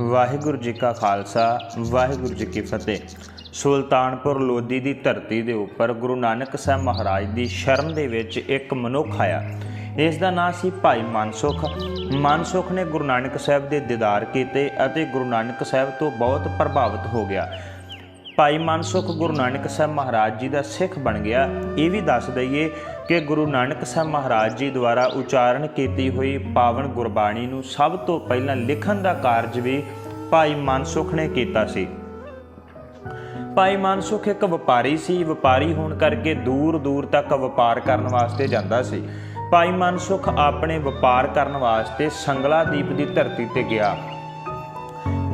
ਵਾਹਿਗੁਰੂ ਜੀ ਕਾ ਖਾਲਸਾ, ਵਾਹਿਗੁਰੂ ਜੀ ਕੀ ਫਤਿਹ। ਸੁਲਤਾਨਪੁਰ ਲੋਧੀ ਦੀ ਧਰਤੀ ਦੇ ਉੱਪਰ ਗੁਰੂ ਨਾਨਕ ਸਾਹਿਬ ਮਹਾਰਾਜ ਦੀ ਸ਼ਰਨ ਦੇ ਵਿੱਚ ਇੱਕ ਮਨੁੱਖ ਆਇਆ। ਇਸ ਦਾ ਨਾਂ ਸੀ ਭਾਈ ਮਨਸੁਖ। ਮਨਸੁਖ ਨੇ ਗੁਰੂ ਨਾਨਕ ਸਾਹਿਬ ਦੇ ਦੀਦਾਰ ਕੀਤੇ ਅਤੇ ਗੁਰੂ ਨਾਨਕ ਸਾਹਿਬ ਤੋਂ ਬਹੁਤ ਪ੍ਰਭਾਵਿਤ ਹੋ ਗਿਆ। ਭਾਈ ਮਨਸੁਖ ਗੁਰੂ ਨਾਨਕ ਸਾਹਿਬ ਮਹਾਰਾਜ ਜੀ ਦਾ ਸਿੱਖ ਬਣ ਗਿਆ। ਇਹ ਵੀ ਦੱਸ ਦਈਏ ਕਿ ਗੁਰੂ ਨਾਨਕ ਸਾਹਿਬ ਮਹਾਰਾਜ ਜੀ ਦੁਆਰਾ ਉਚਾਰਨ ਕੀਤੀ ਹੋਈ ਪਾਵਨ ਗੁਰਬਾਣੀ ਨੂੰ ਸਭ ਤੋਂ ਪਹਿਲਾਂ ਲਿਖਣ ਦਾ ਕਾਰਜ ਵੀ ਭਾਈ ਮਨਸੁਖ ਨੇ ਕੀਤਾ ਸੀ। ਭਾਈ ਮਨਸੁਖ ਇੱਕ ਵਪਾਰੀ ਸੀ। ਵਪਾਰੀ ਹੋਣ ਕਰਕੇ ਦੂਰ ਦੂਰ ਤੱਕ ਵਪਾਰ ਕਰਨ ਵਾਸਤੇ ਜਾਂਦਾ ਸੀ। ਭਾਈ ਮਨਸੁਖ ਆਪਣੇ ਵਪਾਰ ਕਰਨ ਵਾਸਤੇ ਸੰਗਲਾਦੀਪ ਦੀ ਧਰਤੀ ਤੇ ਗਿਆ।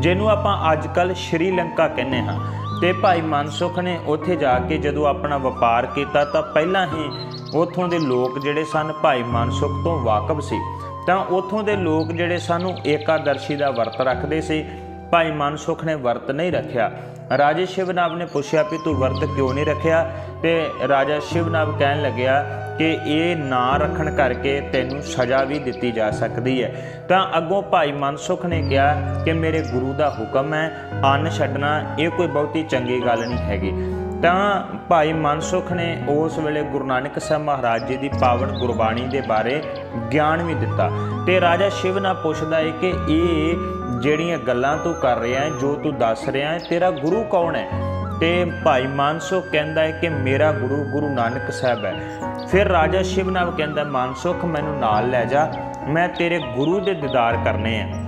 ਜਿਹਨੂੰ ਆਪਾਂ ਅੱਜ ਕੱਲ ਸ਼੍ਰੀਲੰਕਾ ਕਹਿੰਦੇ ਹਾਂ। ਤੇ ਭਾਈ ਮਨਸੁਖ ਨੇ ਉੱਥੇ ਜਾ ਕੇ ਜਦੋਂ ਆਪਣਾ ਵਪਾਰ ਕੀਤਾ ਤਾਂ ਪਹਿਲਾਂ ਹੀ ਉੱਥੋਂ ਦੇ ਲੋਕ ਜਿਹੜੇ ਸਨ ਭਾਈ ਮਨਸੁਖ ਤੋਂ ਵਾਕਿਫ ਸੀ। ਤਾਂ ਉੱਥੋਂ ਦੇ ਲੋਕ ਜਿਹੜੇ ਸਾਨੂੰ ਏਕਾਦਰਸ਼ੀ ਦਾ ਵਰਤ ਰੱਖਦੇ ਸੀ, ਭਾਈ ਮਨਸੁਖ ਨੇ ਵਰਤ ਨਹੀਂ ਰੱਖਿਆ। ਰਾਜੇ ਸ਼ਿਵਨਾਬ ਨੇ ਪੁੱਛਿਆ ਵੀ ਤੂੰ ਵਰਤ ਕਿਉਂ ਨਹੀਂ ਰੱਖਿਆ? ਤੇ ਰਾਜਾ ਸ਼ਿਵਨਾਬ ਕਹਿਣ ਲੱਗਿਆ ਕਿ ਇਹ ਨਾ ਰੱਖਣ ਕਰਕੇ ਤੈਨੂੰ ਸਜ਼ਾ ਵੀ ਦਿੱਤੀ ਜਾ ਸਕਦੀ ਹੈ। ਤਾਂ ਅੱਗੋਂ ਭਾਈ ਮਨਸੁਖ ਨੇ ਕਿਹਾ ਕਿ ਮੇਰੇ ਗੁਰੂ ਦਾ ਹੁਕਮ ਹੈ ਅੰਨ ਛੱਡਣਾ, ਇਹ ਕੋਈ ਬਹੁਤੀ ਚੰਗੀ ਗੱਲ ਨਹੀਂ ਹੈਗੀ। ਤਾਂ ਭਾਈ ਮਨਸੁਖ ਨੇ ਉਸ ਵੇਲੇ ਗੁਰੂ ਨਾਨਕ ਸਾਹਿਬ ਮਹਾਰਾਜ ਜੀ ਦੀ ਪਾਵਨ ਗੁਰਬਾਣੀ ਦੇ ਬਾਰੇ ਗਿਆਨ ਵੀ ਦਿੱਤਾ। ਤੇ ਰਾਜਾ ਸ਼ਿਵ ਨਾਲ ਪੁੱਛਦਾ ਹੈ ਕਿ ਇਹ ਜਿਹੜੀਆਂ ਗੱਲਾਂ ਤੂੰ ਕਰ ਰਿਹਾ ਹੈ ਜੋ ਤੂੰ ਦੱਸ ਰਿਹਾ ਹੈ ਤੇਰਾ ਗੁਰੂ ਕੌਣ ਹੈ ਤੇ ਭਾਈ ਮਾਨਸੋ ਕਹਿੰਦਾ ਹੈ ਕਿ ਮੇਰਾ ਗੁਰੂ ਗੁਰੂ ਨਾਨਕ ਸਾਹਿਬ ਹੈ। ਫਿਰ ਰਾਜਾ ਸ਼ਿਵ ਨਾਲ ਕਹਿੰਦਾ, ਮਾਨਸੁਖ, ਮੈਨੂੰ ਨਾਲ ਲੈ ਜਾ। ਮੈਂ ਤੇਰੇ ਗੁਰੂ ਦੇ ਦੀਦਾਰ ਕਰਨੇ ਆ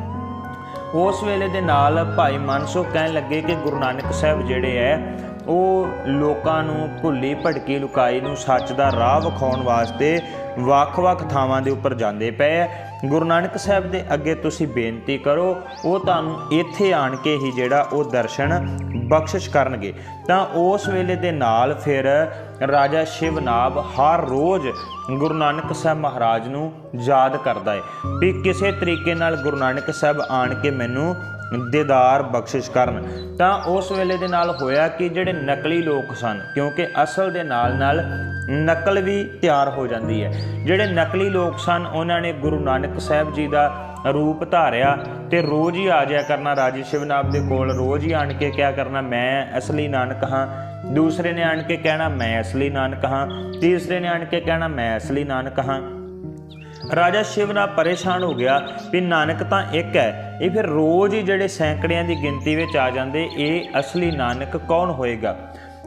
ਉਸ ਵੇਲੇ ਦੇ ਨਾਲ ਭਾਈ ਮਾਨਸੋ ਕਹਿਣ ਲੱਗੇ ਕਿ ਗੁਰੂ ਨਾਨਕ ਸਾਹਿਬ ਜਿਹੜੇ ਹੈ ਉਹ ਲੋਕਾਂ ਨੂੰ ਭੁੱਲੀ ਭਟਕੀ ਲੁਕਾਈ ਨੂੰ ਸੱਚ ਦਾ ਰਾਹ ਵਿਖਾਉਣ ਵਾਸਤੇ ਵੱਖ-ਵੱਖ ਥਾਵਾਂ ਦੇ ਉੱਪਰ ਜਾਂਦੇ ਪਏ ਹੈ ਗੁਰੂ ਨਾਨਕ ਸਾਹਿਬ ਦੇ ਅੱਗੇ ਤੁਸੀਂ ਬੇਨਤੀ ਕਰੋ, ਉਹ ਤੁਹਾਨੂੰ ਇੱਥੇ ਆਣ ਕੇ ਹੀ ਜਿਹੜਾ ਉਹ ਦਰਸ਼ਨ ਬਖਸ਼ਿਸ਼ ਕਰਨਗੇ। ਤਾਂ ਉਸ ਵੇਲੇ ਦੇ ਨਾਲ ਫਿਰ ਰਾਜਾ ਸ਼ਿਵਨਾਬ ਹਰ ਰੋਜ਼ ਗੁਰੂ ਨਾਨਕ ਸਾਹਿਬ ਮਹਾਰਾਜ ਨੂੰ ਯਾਦ ਕਰਦਾ ਹੈ ਵੀ ਕਿਸੇ ਤਰੀਕੇ ਨਾਲ ਗੁਰੂ ਨਾਨਕ ਸਾਹਿਬ ਆਣ ਕੇ ਮੈਨੂੰ ਦੇਦਾਰ ਬਖਸ਼ਿਸ਼ ਕਰਨ। ਤਾਂ ਉਸ ਵੇਲੇ ਦੇ ਨਾਲ ਹੋਇਆ ਕਿ ਜਿਹੜੇ ਨਕਲੀ ਲੋਕ ਸਨ, ਕਿਉਂਕਿ ਅਸਲ ਦੇ ਨਾਲ ਨਾਲ ਨਕਲ ਵੀ ਤਿਆਰ ਹੋ ਜਾਂਦੀ ਹੈ ਜਿਹੜੇ ਨਕਲੀ ਲੋਕ ਸਨ, ਉਹਨਾਂ ਨੇ ਗੁਰੂ ਨਾਨਕ ਸਾਹਿਬ ਜੀ ਦਾ ਰੂਪ ਧਾਰਿਆ ਤੇ ਰੋਜ਼ ਹੀ ਆ ਜਾਇਆ ਕਰਨਾ, ਰਾਜੇ ਸ਼ਿਵਨਾਬ ਦੇ ਕੋਲ ਰੋਜ਼ ਹੀ ਆਣ ਕੇ ਕਿਆ ਕਰਨਾ, ਮੈਂ ਅਸਲੀ ਨਾਨਕ ਹਾਂ ਦੂਸਰੇ ਨੇ ਆਣ ਕੇ ਕਹਿਣਾ, ਮੈਂ ਅਸਲੀ ਨਾਨਕ ਹਾਂ। ਤੀਸਰੇ ਨੇ ਆਣ ਕੇ ਕਹਿਣਾ, ਮੈਂ ਅਸਲੀ ਨਾਨਕ ਹਾਂ। ਰਾਜਾ ਸ਼ਿਵ ਸ਼ਿਵਨਾ ਪਰੇਸ਼ਾਨ ਹੋ ਗਿਆ ਵੀ ਨਾਨਕ ਤਾਂ ਇੱਕ ਹੈ। ਇਹ ਫਿਰ ਰੋਜ਼ ਹੀ ਜਿਹੜੇ ਸੈਂਕੜਿਆਂ ਦੀ ਗਿਣਤੀ ਵਿੱਚ ਆ ਜਾਂਦੇ, ਇਹ ਅਸਲੀ ਨਾਨਕ ਕੌਣ ਹੋਏਗਾ?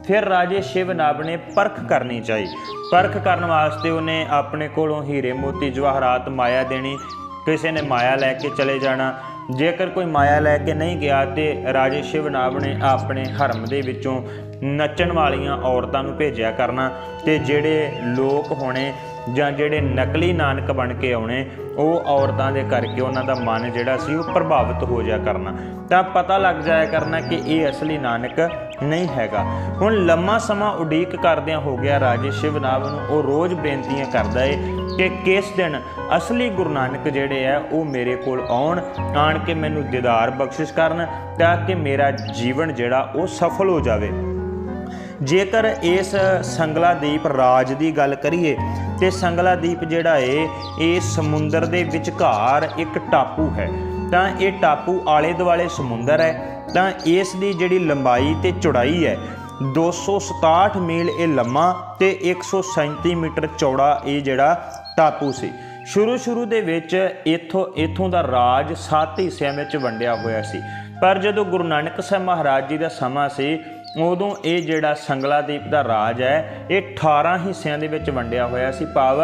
ਫਿਰ ਰਾਜੇ ਸ਼ਿਵਨਾਬ ਨੇ ਪਰਖ ਕਰਨੀ ਚਾਹੀ। ਪਰਖ ਕਰਨ ਵਾਸਤੇ ਉਹਨੇ ਆਪਣੇ ਕੋਲੋਂ ਹੀਰੇ ਮੋਤੀ ਜਵਾਹਰਾਤ ਮਾਇਆ ਦੇਣੀ, ਕਿਸੇ ਨੇ ਮਾਇਆ ਲੈ ਕੇ ਚਲੇ ਜਾਣਾ। ਜੇਕਰ ਕੋਈ ਮਾਇਆ ਲੈ ਕੇ ਨਹੀਂ ਗਿਆ ਤੇ ਰਾਜੇ ਸ਼ਿਵਨਾਵ ਨੇ ਆਪਣੇ ਹਰਮ ਦੇ ਵਿੱਚੋਂ ਨੱਚਣ ਵਾਲੀਆਂ ਔਰਤਾਂ ਨੂੰ ਭੇਜਿਆ ਕਰਨਾ ਤੇ ਜਿਹੜੇ ਲੋਕ ਹੋਣੇ ਜਾਂ ਜਿਹੜੇ ਨਕਲੀ ਨਾਨਕ ਬਣ ਕੇ ਆਉਣੇ, ਉਹ ਔਰਤਾਂ ਦੇ ਕਰਕੇ ਉਹਨਾਂ ਦਾ ਮਨ ਜਿਹੜਾ ਸੀ ਉਹ ਪ੍ਰਭਾਵਿਤ ਹੋ ਜਾ ਕਰਨਾ। ਤਾਂ ਪਤਾ ਲੱਗ ਜਾਇਆ ਕਰਨਾ ਕਿ ਇਹ ਅਸਲੀ ਨਾਨਕ ਨਹੀਂ ਹੈਗਾ। ਹੁਣ ਲੰਮਾ ਸਮਾਂ ਉਡੀਕ ਕਰਦਿਆਂ ਹੋ ਗਿਆ ਰਾਜੇ ਸ਼ਿਵਨਾਬ ਨੂੰ, ਉਹ ਰੋਜ਼ ਬੇਨਤੀਆਂ ਕਰਦਾ ਏ ਕਿ ਕਿਸ ਦਿਨ ਅਸਲੀ ਗੁਰੂ ਨਾਨਕ ਜਿਹੜੇ ਆ, ਉਹ ਮੇਰੇ ਕੋਲ ਆਉਣ, ਆਣ ਕੇ ਮੈਨੂੰ ਦੀਦਾਰ ਬਖਸ਼ਿਸ਼ ਕਰਨ, ਤਾਂ ਕਿ ਮੇਰਾ ਜੀਵਨ ਜਿਹੜਾ, ਉਹ ਸਫਲ ਹੋ ਜਾਵੇ। ਜੇਕਰ ਇਸ ਸੰਗਲਾਦੀਪ ਰਾਜ ਦੀ ਗੱਲ ਕਰੀਏ, ਤੇ ਸੰਗਲਾਦੀਪ ਜਿਹੜਾ ਏ, ਇਹ ਸਮੁੰਦਰ ਦੇ ਵਿਚਕਾਰ ਇੱਕ ਟਾਪੂ ਹੈ। ਤਾਂ ਇਹ ਟਾਪੂ ਆਲੇ ਦੁਆਲੇ ਸਮੁੰਦਰ ਹੈ, ਤਾਂ ਇਸ ਦੀ ਜਿਹੜੀ ਲੰਬਾਈ ਤੇ ਚੌੜਾਈ ਹੈ 267 ਮੀਲ ਇਹ ਲੰਮਾ ਤੇ 137 ਮੀਟਰ ਚੌੜਾ ਇਹ ਜਿਹੜਾ ਟਾਪੂ ਸੀ। ਸ਼ੁਰੂ ਸ਼ੁਰੂ ਦੇ ਵਿੱਚ ਇਥੋਂ ਇਥੋਂ ਦਾ ਰਾਜ ਸੱਤ ਹਿੱਸਿਆਂ ਵਿੱਚ ਵੰਡਿਆ ਹੋਇਆ ਸੀ। ਪਰ ਜਦੋਂ ਗੁਰੂ ਨਾਨਕ ਸਾਹਿਬ ਮਹਾਰਾਜ ਜੀ ਦਾ ਸਮਾਂ ਸੀ, ਉਦੋਂ ਇਹ ਜਿਹੜਾ ਸੰਗਲਾਦੀਪ ਦਾ ਰਾਜ ਹੈ, ਇਹ 18 ਹਿੱਸਿਆਂ ਦੇ ਵਿੱਚ ਵੰਡਿਆ ਹੋਇਆ ਸੀ। ਭਾਵ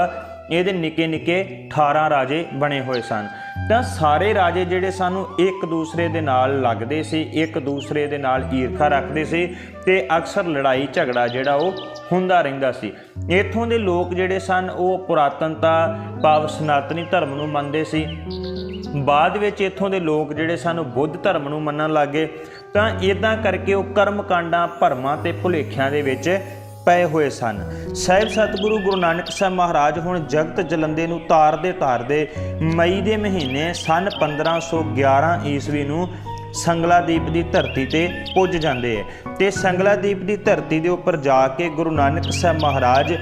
ਇਹਦੇ ਨਿੱਕੇ ਨਿੱਕੇ 18 ਰਾਜੇ ਬਣੇ ਹੋਏ ਸਨ। ਤਾਂ ਸਾਰੇ ਰਾਜੇ ਜਿਹੜੇ ਸਾਨੂੰ ਇੱਕ ਦੂਸਰੇ ਦੇ ਨਾਲ ਲੱਗਦੇ ਸੀ, ਇੱਕ ਦੂਸਰੇ ਦੇ ਨਾਲ ਈਰਖਾ ਰੱਖਦੇ ਸੀ ਤੇ ਅਕਸਰ ਲੜਾਈ ਝਗੜਾ ਜਿਹੜਾ ਉਹ ਹੁੰਦਾ ਰਹਿੰਦਾ ਸੀ। ਇੱਥੋਂ ਦੇ ਲੋਕ ਜਿਹੜੇ ਸਨ, ਉਹ ਪੁਰਾਤਨਤਾ ਭਾਵ ਸਨਾਤਨੀ ਧਰਮ ਨੂੰ ਮੰਨਦੇ ਸੀ। ਬਾਅਦ ਵਿੱਚ ਇੱਥੋਂ ਦੇ ਲੋਕ ਜਿਹੜੇ ਸਨ ਬੁੱਧ ਧਰਮ ਨੂੰ ਮੰਨਣ ਲੱਗੇ ਤਾਂ ਇਦਾਂ ਕਰਕੇ ਉਹ ਕਰਮ ਕਾਂਡਾਂ ਭਰਮਾਂ ਤੇ ਭੁਲੇਖਿਆਂ ਦੇ ਵਿੱਚ ਪਏ ਹੋਏ ਸਨ। ਸਾਹਿਬ ਸਤਿਗੁਰੂ ਗੁਰੂ ਨਾਨਕ ਸਾਹਿਬ ਮਹਾਰਾਜ ਹੁਣ ਜਗਤ ਜਲੰਦੇ ਨੂੰ ਤਾਰਦੇ ਤਾਰਦੇ ਮਈ ਦੇ ਮਹੀਨੇ ਸਨ 1511 ਈਸਵੀ ਨੂੰ ਸੰਗਲਾਦੀਪ ਦੀ ਧਰਤੀ ਤੇ ਪੁੱਜ ਜਾਂਦੇ ਹੈ ਤੇ ਸੰਗਲਾਦੀਪ ਦੀ ਧਰਤੀ ਦੇ ਉੱਪਰ ਜਾ ਕੇ ਗੁਰੂ ਨਾਨਕ ਸਾਹਿਬ ਮਹਾਰਾਜ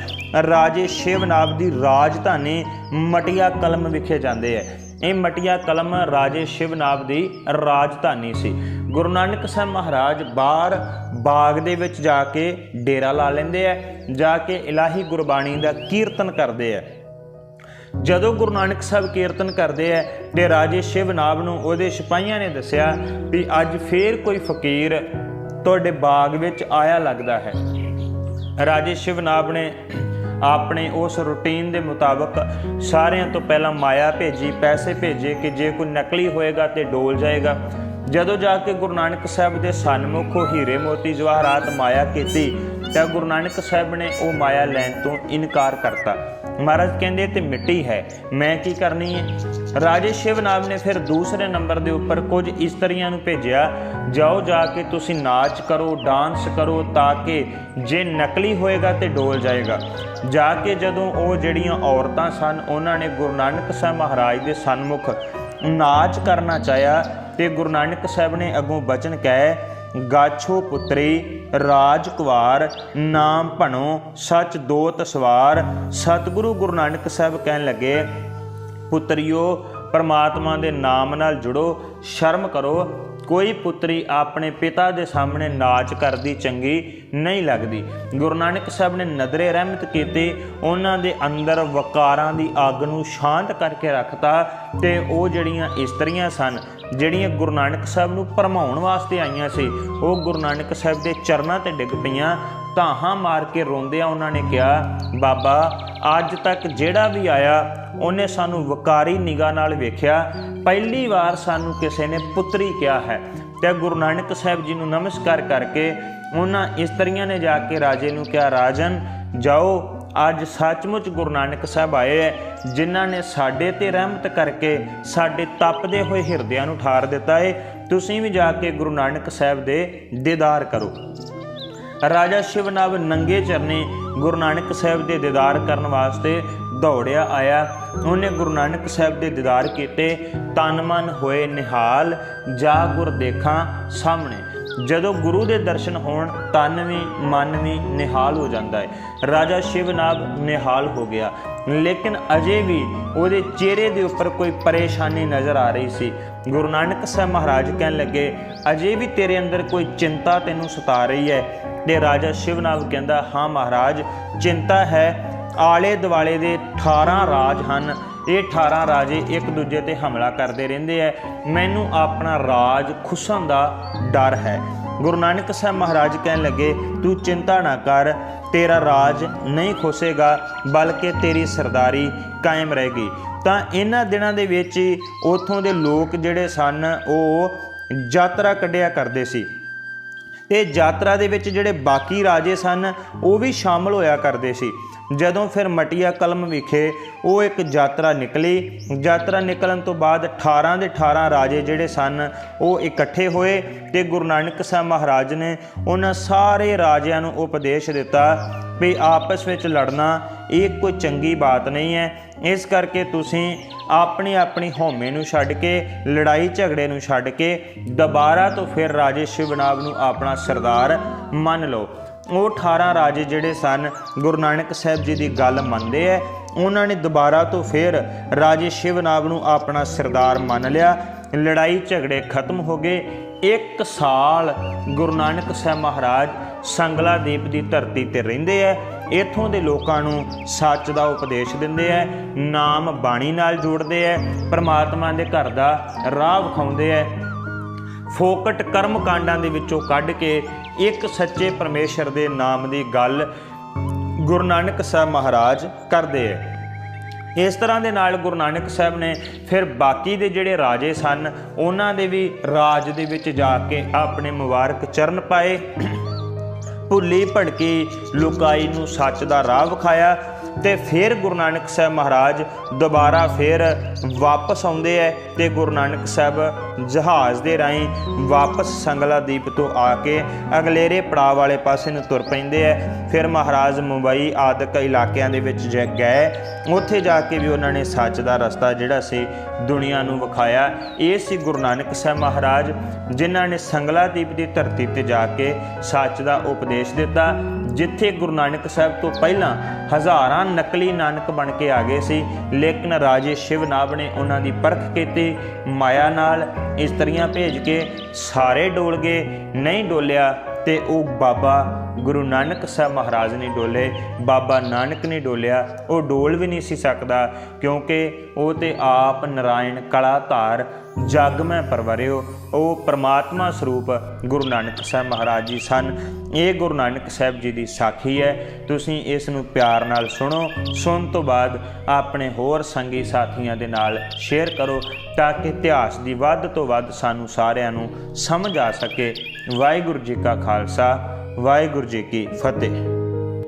ਰਾਜੇ ਸ਼ਿਵਨਾਬ ਦੀ ਰਾਜਧਾਨੀ ਮਟਿਆ ਕਲਮ ਵਿਖੇ ਜਾਂਦੇ ਹੈ ਇਹ ਮਟੀਆ ਕਲਮ ਰਾਜੇ ਸ਼ਿਵਨਾਬ ਦੀ ਰਾਜਧਾਨੀ ਸੀ। ਗੁਰੂ ਨਾਨਕ ਸਾਹਿਬ ਮਹਾਰਾਜ ਬਾਹਰ ਬਾਗ ਦੇ ਵਿੱਚ ਜਾ ਕੇ ਡੇਰਾ ਲਾ ਲੈਂਦੇ ਆ, ਜਾ ਕੇ ਇਲਾਹੀ ਗੁਰਬਾਣੀ ਦਾ ਕੀਰਤਨ ਕਰਦੇ ਆ। ਜਦੋਂ ਗੁਰੂ ਨਾਨਕ ਸਾਹਿਬ ਕੀਰਤਨ ਕਰਦੇ ਆ ਤੇ ਰਾਜੇ ਸ਼ਿਵਨਾਬ ਨੂੰ ਉਹਦੇ ਸਿਪਾਹੀਆਂ ਨੇ ਦੱਸਿਆ ਵੀ ਅੱਜ ਫੇਰ ਕੋਈ ਫਕੀਰ ਤੁਹਾਡੇ ਬਾਗ ਵਿੱਚ ਆਇਆ ਲੱਗਦਾ ਹੈ। ਰਾਜੇ ਸ਼ਿਵਨਾਬ ਨੇ ਆਪਣੇ ਉਸ ਰੁਟੀਨ ਦੇ ਮੁਤਾਬਕ ਸਾਰਿਆਂ ਤੋਂ ਪਹਿਲਾਂ ਮਾਇਆ ਭੇਜੀ, ਪੈਸੇ ਭੇਜੇ ਕਿ ਜੇ ਕੋਈ ਨਕਲੀ ਹੋਏਗਾ ਤੇ ਡੋਲ ਜਾਏਗਾ। ਜਦੋਂ ਜਾ ਕੇ ਗੁਰੂ ਨਾਨਕ ਸਾਹਿਬ ਦੇ ਸਨਮੁਖ ਹੀਰੇ ਮੋਤੀ ਜਵਾਹਰਾਤ ਮਾਇਆ ਕੀਤੀ, ਤਾਂ ਗੁਰੂ ਨਾਨਕ ਸਾਹਿਬ ਨੇ ਉਹ ਮਾਇਆ ਲੈਣ ਤੋਂ ਇਨਕਾਰ ਕਰਤਾ। ਮਹਾਰਾਜ ਕਹਿੰਦੇ ਤੇ ਮਿੱਟੀ ਹੈ, ਮੈਂ ਕੀ ਕਰਨੀ ਹੈ? ਰਾਜੇ ਸ਼ਿਵ ਨਾਮ ਨੇ ਫਿਰ ਦੂਸਰੇ ਨੰਬਰ ਦੇ ਉੱਪਰ ਕੁਝ ਇਸਤਰੀਆਂ ਨੂੰ ਭੇਜਿਆ, ਜਾਓ ਜਾ ਕੇ ਤੁਸੀਂ ਨਾਚ ਕਰੋ, ਡਾਂਸ ਕਰੋ, ਤਾਂ ਕਿ ਜੇ ਨਕਲੀ ਹੋਏਗਾ ਤੇ ਡੋਲ ਜਾਏਗਾ। ਜਾ ਕੇ ਜਦੋਂ ਉਹ ਜਿਹੜੀਆਂ ਔਰਤਾਂ ਸਨ, ਉਹਨਾਂ ਨੇ ਗੁਰੂ ਨਾਨਕ ਸਾਹਿਬ ਮਹਾਰਾਜ ਦੇ ਸਨਮੁਖ ਨਾਚ ਕਰਨਾ ਚਾਹਿਆ ਤੇ ਗੁਰੂ ਨਾਨਕ ਸਾਹਿਬ ਨੇ ਅੱਗੋਂ ਬਚਨ ਕਹੇ, ਗਾਛੋ ਪੁੱਤਰੀ ਰਾਜਕੁਵਾਰ ਨਾਮ ਭਣੋ, ਸਚ ਦੋਤ ਸਵਾਰ। ਸਤਿਗੁਰੂ ਗੁਰੂ ਨਾਨਕ ਸਾਹਿਬ ਕਹਿਣ ਲੱਗੇ, ਪੁੱਤਰਿਓ, ਪਰਮਾਤਮਾ ਦੇ ਨਾਮ ਨਾਲ ਜੁੜੋ, ਸ਼ਰਮ ਕਰੋ ਕੋਈ ਪੁੱਤਰੀ ਆਪਣੇ ਪਿਤਾ ਦੇ ਸਾਹਮਣੇ ਨਾਚ ਕਰਦੀ ਚੰਗੀ ਨਹੀਂ ਲੱਗਦੀ। ਗੁਰੂ ਨਾਨਕ ਸਾਹਿਬ ਨੇ ਨਦਰੇ ਰਹਿਮਤ ਕੀਤੀ, ਉਹਨਾਂ ਦੇ ਅੰਦਰ ਵਕਾਰਾਂ ਦੀ ਅੱਗ ਨੂੰ ਸ਼ਾਂਤ ਕਰਕੇ ਰੱਖਤਾ ਤੇ ਉਹ ਜਿਹੜੀਆਂ ਇਸਤਰੀਆਂ ਸਨ, ਜਿਹੜੀਆਂ ਗੁਰੂ ਨਾਨਕ ਸਾਹਿਬ ਨੂੰ ਭਰਮਾਉਣ ਵਾਸਤੇ ਆਈਆਂ ਸੀ, ਉਹ ਗੁਰੂ ਨਾਨਕ ਸਾਹਿਬ ਦੇ ਚਰਨਾਂ ਤੇ ਡਿੱਗ ਪਈਆਂ। ਧਾਹਾਂ ਮਾਰ ਕੇ ਰੋਂਦਿਆਂ ਉਹਨਾਂ ਨੇ ਕਿਹਾ, ਬਾਬਾ, ਅੱਜ ਤੱਕ ਜਿਹੜਾ ਵੀ ਆਇਆ, ਉਹਨੇ ਸਾਨੂੰ ਵਕਾਰੀ ਨਿਗਾਹ ਨਾਲ ਵੇਖਿਆ। ਪਹਿਲੀ ਵਾਰ ਸਾਨੂੰ ਕਿਸੇ ਨੇ ਪੁੱਤਰੀ ਕਿਹਾ ਹੈ। ਤੇ ਗੁਰੂ ਨਾਨਕ ਸਾਹਿਬ ਜੀ ਨੂੰ ਨਮਸਕਾਰ ਕਰਕੇ ਉਹਨਾਂ ਇਸਤਰੀਆਂ ਨੇ ਜਾ ਕੇ ਰਾਜੇ ਨੂੰ ਕਿਹਾ, ਰਾਜਨ, ਜਾਓ, ਅੱਜ ਸੱਚਮੁੱਚ ਗੁਰੂ ਨਾਨਕ ਸਾਹਿਬ ਆਏ ਹੈ ਜਿਨ੍ਹਾਂ ਨੇ ਸਾਡੇ ਤੇ ਰਹਿਮਤ ਕਰਕੇ ਸਾਡੇ ਤਪਦੇ ਹੋਏ ਹਿਰਦਿਆਂ ਨੂੰ ਠਾਰ ਦਿੱਤਾ ਹੈ ਤੁਸੀਂ ਵੀ ਜਾ ਕੇ ਗੁਰੂ ਨਾਨਕ ਸਾਹਿਬ ਦੇ ਦੀਦਾਰ ਕਰੋ। ਰਾਜਾ ਸ਼ਿਵਨਵ ਨੰਗੇ ਚਰਨੇ ਗੁਰੂ ਨਾਨਕ ਸਾਹਿਬ ਦੇ ਦੀਦਾਰ ਕਰਨ ਵਾਸਤੇ ਦੌੜਿਆ ਆਇਆ। ਉਹਨੇ ਗੁਰੂ ਨਾਨਕ ਸਾਹਿਬ ਦੇ ਦੀਦਾਰ ਕੀਤੇ। ਤਨ ਮਨ ਹੋਏ ਨਿਹਾਲ, ਜਾ ਗੁਰ ਦੇਖਾਂ ਸਾਹਮਣੇ। ਜਦੋਂ ਗੁਰੂ ਦੇ ਦਰਸ਼ਨ ਹੋਣ, ਤਨ ਵੀ, ਮਨ ਵੀ ਨਿਹਾਲ ਹੋ ਜਾਂਦਾ ਹੈ। ਰਾਜਾ ਸ਼ਿਵਨਾਬ ਨਿਹਾਲ ਹੋ ਗਿਆ। ਲੇਕਿਨ ਅਜੇ ਵੀ ਉਹਦੇ ਚਿਹਰੇ ਦੇ ਉੱਪਰ ਕੋਈ ਪਰੇਸ਼ਾਨੀ ਨਜ਼ਰ ਆ ਰਹੀ ਸੀ। ਗੁਰੂ ਨਾਨਕ ਸਾਹਿਬ ਮਹਾਰਾਜ ਕਹਿਣ ਲੱਗੇ, ਅਜੇ ਵੀ ਤੇਰੇ ਅੰਦਰ ਕੋਈ ਚਿੰਤਾ ਤੈਨੂੰ ਸਤਾ ਰਹੀ ਹੈ? ਤੇ ਰਾਜਾ ਸ਼ਿਵਨਾਗ ਕਹਿੰਦਾ, ਹਾਂ ਮਹਾਰਾਜ, ਚਿੰਤਾ ਹੈ। ਆਲੇ ਦੁਆਲੇ ਦੇ 18 ਰਾਜ ਹਨ। ਇਹ 18 ਰਾਜੇ ਇੱਕ ਦੂਜੇ ਤੇ ਹਮਲਾ ਕਰਦੇ ਰਹਿੰਦੇ ਐ ਮੈਨੂੰ ਆਪਣਾ ਰਾਜ ਖੁਸਣ ਦਾ ਡਰ ਹੈ। ਗੁਰੂ ਨਾਨਕ ਸਾਹਿਬ ਮਹਾਰਾਜ ਕਹਿਣ ਲੱਗੇ, ਤੂੰ ਚਿੰਤਾ ਨਾ ਕਰ, ਤੇਰਾ ਰਾਜ ਨਹੀਂ ਖੁਸੇਗਾ, ਬਲਕਿ ਤੇਰੀ ਸਰਦਾਰੀ ਕਾਇਮ ਰਹੇਗੀ। ਤਾਂ ਇਹਨਾਂ ਦਿਨਾਂ ਦੇ ਵਿੱਚ ਹੀ ਉਥੋਂ ਦੇ ਲੋਕ ਜਿਹੜੇ ਸਨ, ਉਹ ਯਾਤਰਾ ਕੱਢਿਆ ਕਰਦੇ ਸੀ। ਤੇ ਯਾਤਰਾ ਦੇ ਵਿੱਚ ਜਿਹੜੇ ਬਾਕੀ ਰਾਜੇ ਸਨ, ਉਹ ਵੀ ਸ਼ਾਮਲ ਹੋਇਆ ਕਰਦੇ ਸੀ। ਜਦੋਂ ਫਿਰ ਮਟੀਆ ਕਲਮ ਵਿਖੇ ਉਹ ਇੱਕ ਯਾਤਰਾ ਨਿਕਲੀ। ਯਾਤਰਾ ਨਿਕਲਣ ਤੋਂ ਬਾਅਦ 18 ਦੇ 18 ਰਾਜੇ ਜਿਹੜੇ ਸਨ, ਉਹ ਇਕੱਠੇ ਹੋਏ ਤੇ ਗੁਰੂ ਨਾਨਕ ਸਾਹਿਬ ਮਹਾਰਾਜ ਨੇ ਉਹਨਾਂ ਸਾਰੇ ਰਾਜਿਆਂ ਨੂੰ ਉਪਦੇਸ਼ ਦਿੱਤਾ ਵੀ ਆਪਸ ਵਿੱਚ ਲੜਨਾ ਇਹ ਕੋਈ ਚੰਗੀ ਬਾਤ ਨਹੀਂ ਹੈ। ਇਸ ਕਰਕੇ ਤੁਸੀਂ ਆਪਣੀ ਆਪਣੀ ਹਉਮੈ ਨੂੰ ਛੱਡ ਕੇ, ਲੜਾਈ ਝਗੜੇ ਨੂੰ ਛੱਡ ਕੇ, ਦੁਬਾਰਾ ਤੋਂ ਫਿਰ ਰਾਜੇ ਸ਼ਿਵਨਾਗ ਨੂੰ ਆਪਣਾ ਸਰਦਾਰ ਮੰਨ ਲਓ। ਉਹ 18 ਰਾਜੇ ਜਿਹੜੇ ਸਨ, ਗੁਰੂ ਨਾਨਕ ਸਾਹਿਬ ਜੀ ਦੀ ਗੱਲ ਮੰਨਦੇ ਐ। ਉਹਨਾਂ ਨੇ ਦੁਬਾਰਾ ਤੋਂ ਫਿਰ ਰਾਜੇ ਸ਼ਿਵਨਾਵ ਨੂੰ ਆਪਣਾ ਸਰਦਾਰ ਮੰਨ ਲਿਆ। ਲੜਾਈ ਝਗੜੇ ਖਤਮ ਹੋ ਗਏ। ਇੱਕ ਸਾਲ ਗੁਰੂ ਨਾਨਕ ਸਾਹਿਬ ਮਹਾਰਾਜ ਸੰਗਲਾਦੀਪ ਦੀ ਧਰਤੀ ਤੇ ਰਹਿੰਦੇ ਐ। ਇਥੋਂ ਦੇ ਲੋਕਾਂ ਨੂੰ ਸੱਚ ਦਾ ਉਪਦੇਸ਼ ਦਿੰਦੇ ਐ। ਨਾਮ ਬਾਣੀ ਨਾਲ ਜੋੜਦੇ ਐ। ਪ੍ਰਮਾਤਮਾ ਦੇ ਘਰ ਦਾ ਰਾਹ ਵਿਖਾਉਂਦੇ ਐ। ਫੋਕਟ ਕਰਮ ਕਾਂਡਾਂ ਦੇ ਵਿੱਚੋਂ ਕੱਢ ਕੇ ਇੱਕ ਸੱਚੇ ਪਰਮੇਸ਼ਰ ਦੇ ਨਾਮ ਦੀ ਗੱਲ ਗੁਰੂ ਨਾਨਕ ਸਾਹਿਬ ਮਹਾਰਾਜ ਕਰਦੇ ਐ। ਇਸ ਤਰ੍ਹਾਂ ਦੇ ਨਾਲ ਗੁਰੂ ਨਾਨਕ ਸਾਹਿਬ ਨੇ ਫਿਰ ਬਾਕੀ ਦੇ ਜਿਹੜੇ ਰਾਜੇ ਸਨ, ਉਹਨਾਂ ਦੇ ਵੀ ਰਾਜ ਦੇ ਵਿੱਚ ਜਾ ਕੇ ਆਪਣੇ ਮੁਬਾਰਕ ਚਰਨ ਪਾਏ। ਭੁੱਲੀ ਭੜਕੀ ਲੁਕਾਈ ਨੂੰ ਸੱਚ ਦਾ ਰਾਹ ਵਿਖਾਇਆ। ਤੇ ਫਿਰ ਗੁਰੂ ਨਾਨਕ ਸਾਹਿਬ ਮਹਾਰਾਜ ਦੁਬਾਰਾ ਫਿਰ ਵਾਪਸ ਆਉਂਦੇ ਐ ਤੇ ਗੁਰੂ ਨਾਨਕ ਸਾਹਿਬ ਜਹਾਜ਼ ਦੇ ਰਾਹੀਂ ਵਾਪਸ ਸੰਗਲਾਦੀਪ ਤੋਂ ਆ ਕੇ ਅਗਲੇਰੇ ਪੜਾਅ ਵਾਲੇ ਪਾਸੇ ਨੂੰ ਤੁਰ ਪੈਂਦੇ ਐ। ਫਿਰ ਮਹਾਰਾਜ ਮੁੰਬਈ ਆਦਿਕ ਇਲਾਕਿਆਂ ਦੇ ਵਿੱਚ ਜ ਗਏ। ਉੱਥੇ ਜਾ ਕੇ ਵੀ ਉਹਨਾਂ ਨੇ ਸੱਚ ਦਾ ਰਸਤਾ ਜਿਹੜਾ ਸੀ ਦੁਨੀਆ ਨੂੰ ਵਿਖਾਇਆ। ਇਹ ਸੀ ਗੁਰੂ ਨਾਨਕ ਸਾਹਿਬ ਮਹਾਰਾਜ ਜਿਨ੍ਹਾਂ ਨੇ ਸੰਗਲਾ ਦੀਪ ਦੀ ਧਰਤੀ ਤੇ ਜਾ ਕੇ ਸੱਚ ਦਾ ਉਪਦੇਸ਼ ਦਿੱਤਾ। ਜਿੱਥੇ ਗੁਰੂ ਨਾਨਕ ਸਾਹਿਬ ਤੋਂ ਪਹਿਲਾਂ ਹਜ਼ਾਰਾਂ ਨਕਲੀ ਨਾਨਕ ਬਣ ਕੇ ਆ ਗਏ ਸੀ, ਲੇਕਿਨ ਰਾਜੇ ਸ਼ਿਵਨਾਭ ਨੇ ਉਹਨਾਂ ਦੀ ਪਰਖ ਕੀਤੀ, ਮਾਇਆ ਨਾਲ ਇਸਤਰੀਆਂ ਭੇਜ ਕੇ ਸਾਰੇ ਡੋਲ ਗਏ, ਨਹੀਂ ਡੋਲਿਆ ਤੇ ਉਹ ਬਾਬਾ ਗੁਰੂ ਨਾਨਕ ਸਾਹਿਬ ਮਹਾਰਾਜ ਨੇ ਡੋਲੇ, ਬਾਬਾ ਨਾਨਕ ਨੇ ਡੋਲਿਆ, ਉਹ ਡੋਲ ਵੀ ਨਹੀਂ ਸੀ ਸਕਦਾ ਕਿਉਂਕਿ ਉਹ ਤੇ ਆਪ ਨਰਾਇਣ ਕਲਾ ਧਾਰ ਜਗ ਮੈਂ ਪਰਵਰਿਓ, ਉਹ ਪ੍ਰਮਾਤਮਾ ਸਰੂਪ ਗੁਰੂ ਨਾਨਕ ਸਾਹਿਬ ਮਹਾਰਾਜ ਜੀ ਸਨ। ਇਹ ਗੁਰੂ ਨਾਨਕ ਸਾਹਿਬ ਜੀ ਦੀ ਸਾਖੀ ਹੈ। ਤੁਸੀਂ ਇਸ ਨੂੰ ਪਿਆਰ ਨਾਲ ਸੁਣੋ। ਸੁਣ ਤੋਂ ਬਾਅਦ ਆਪਣੇ ਹੋਰ ਸੰਗੀ ਸਾਥੀਆਂ ਦੇ ਨਾਲ ਸ਼ੇਅਰ ਕਰੋ ਤਾਂ ਕਿ ਇਤਿਹਾਸ ਦੀ ਵੱਧ ਤੋਂ ਵੱਧ ਸਾਨੂੰ ਸਾਰਿਆਂ ਨੂੰ ਸਮਝ ਆ ਸਕੇ। ਵਾਹਿਗੁਰੂ ਜੀ ਕਾ ਖਾਲਸਾ, ਵਾਹਿਗੁਰੂ ਜੀ ਕੀ ਫਤਿਹ।